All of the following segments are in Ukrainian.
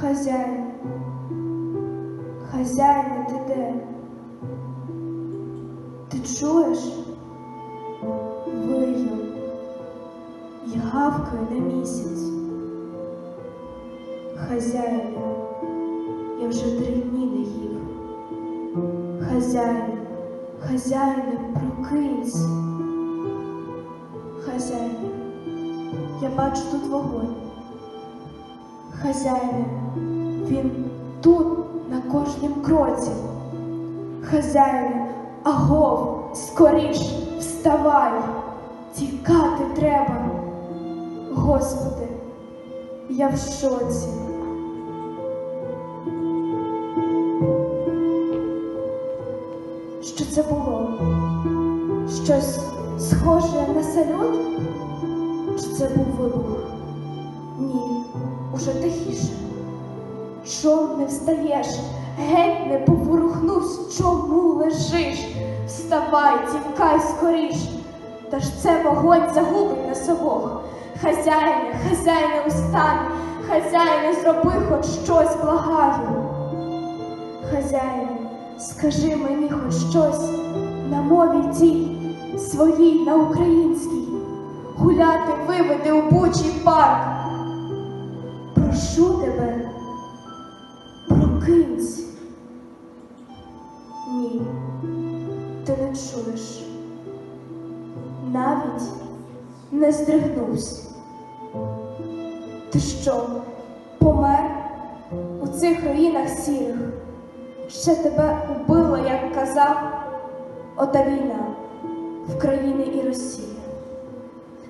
Хазяїн, хазяїне, ти де? Ти чуєш? Вию і гавкає на місяць. Хазяїне, я вже три дні не їв. Хазяїне, хазяїне, прокинься. Хазяїне, я бачу тут вогонь. Хазяїне, він тут на кожнім кроці. Хазяїне, агов, скоріш, вставай, тікати треба. Господи, я в шоці. Що це було? Щось схоже на салют? Чи це був вибух? Ні, уже тихіше. Чом не встаєш? Геть не поворухнусь, чому лежиш? Вставай, тікай скоріш. Та ж це вогонь загубить нас обох. Хазяїне, хазяїне, устань, хазяїне, зроби хоч щось, благаю. Хазяїне, скажи мені хоч щось на мові тій, своїй на українській. Гуляти виведи у бучий парк. Прошу тебе, прокинься. Ні, ти не чуєш. Навіть не здригнувся. Ти що, помер у цих руїнах сірих? Ще тебе убило, як казав, ота війна в країні і Росії.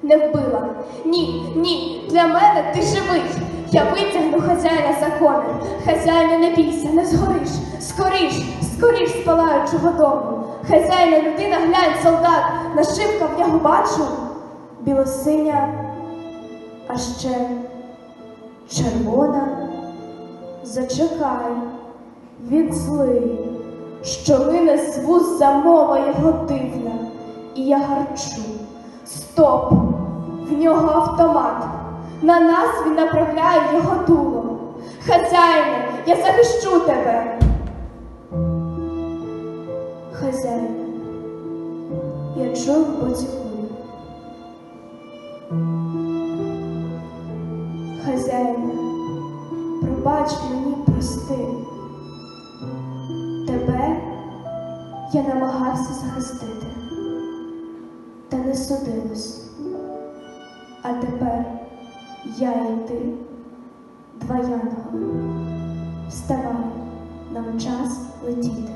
Не вбила. Ні, ні, для мене ти живий. Хазяїна закони. Хазяїне, не бійся, не згориш. Скоріш, скоріш з палаючого дому. Хазяїна, людина, глянь, солдат, нашивка в нього бачу. Білосиня, а ще червона. Зачекай, він злий, що лине з вуз замова його дивна, і я гарчу. Стоп! В нього автомат. На нас він направляє його дуло. Хазяїне, я захищу тебе. Хазяїне, я чую в. Хазяїне, пробач мені прости. Тебе я намагався захистити та не судилось. А тепер я і ти, два янголи. Вставай, нам час летіти.